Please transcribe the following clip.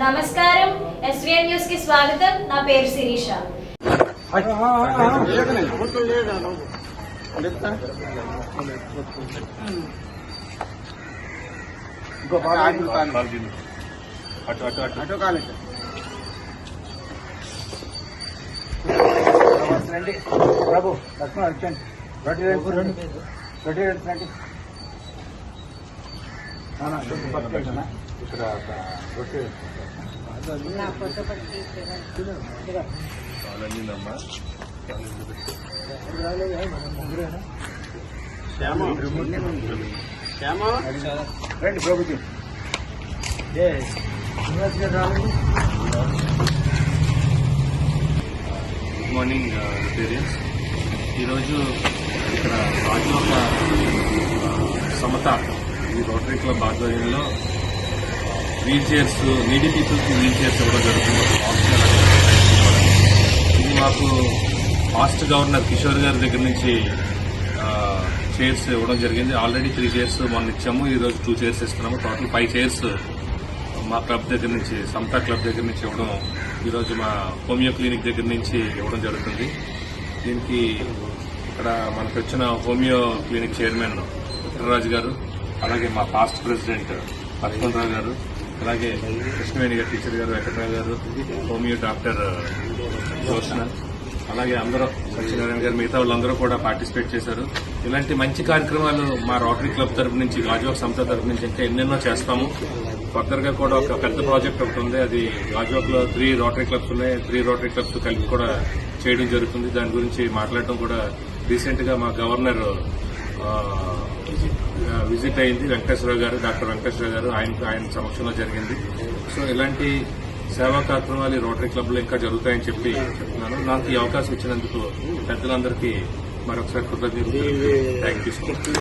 నమస్కారం SVN news కి స్వాగతం నా పేరు శిరీష అటు అటు అటు అటో కాలేదు రండి బాబు లక్ష్మణ్ వచ్చండి రొట్టి రండి రొట్టి రండి ఇక్కడ రండి ప్రభుజీ గుడ్ మార్నింగ్ పేరెంట్స్ ఈరోజు ఇక్కడ రాజు ఒక సమత ఈ రోటరీ క్లబ్ ఆధ్వర్యంలో వీల్ చైర్స్ నీడి పీపుల్కి వీల్ చైర్స్ ఇవ్వడం జరుగుతుంది. ఇది మాకు ఫాస్ట్ గవర్నర్ కిషోర్ గారి దగ్గర నుంచి చైర్స్ ఇవ్వడం జరిగింది. ఆల్రెడీ త్రీ చైర్స్ మొన్న ఇచ్చాము. ఈరోజు టూ చైర్స్ ఇస్తున్నాము. టోటల్ ఫైవ్ చైర్స్ మా క్లబ్ దగ్గర నుంచి సమతా క్లబ్ దగ్గర నుంచి ఇవ్వడం ఈరోజు మా హోమియో క్లినిక్ దగ్గర నుంచి ఇవ్వడం జరుగుతుంది. దీనికి ఇక్కడ మనకు వచ్చిన హోమియో క్లినిక్ చైర్మన్ విఠలరాజు గారు అలాగే మా పాస్ట్ ప్రెసిడెంట్ లక్ష్మణరావు గారు అలాగే కృష్ణవేణి గారు టీచర్ గారు వెంకటరావు గారు హోమియో డాక్టర్ జోష్ణ అలాగే అందరూ సత్యనారాయణ గారు మిగతా వాళ్ళందరూ కూడా పార్టిసిపేట్ చేశారు. ఇలాంటి మంచి కార్యక్రమాలు మా రోటరీ క్లబ్ తరపు నుంచి గాజువాక్ సంస్థ తరపు నుంచి ఇంకా ఎన్నెన్నో చేస్తాము. ఫర్దర్గా కూడా ఒక పెద్ద ప్రాజెక్ట్ ఒకటి ఉంది. అది గాజువాక్లో త్రీ రోటరీ క్లబ్స్ ఉన్నాయి. త్రీ రోటరీ క్లబ్స్ కలిపి కూడా చేయడం జరుగుతుంది. దాని గురించి మాట్లాడటం కూడా రీసెంట్గా మా గవర్నర్ విజిట్ అయింది. వెంకటేశ్వరరావు గారు డాక్టర్ వెంకటేశ్వరరావు గారు ఆయన ఆయన సమక్షంలో జరిగింది. సో ఇలాంటి సేవా కార్యక్రమాలు ఈ రోటరీ క్లబ్లో ఇంకా జరుగుతాయని చెప్పి చెప్తున్నాను. నాకు ఈ అవకాశం ఇచ్చినందుకు పెద్దలందరికీ మరొకసారి కృతజ్ఞతలు థ్యాంక్ యూ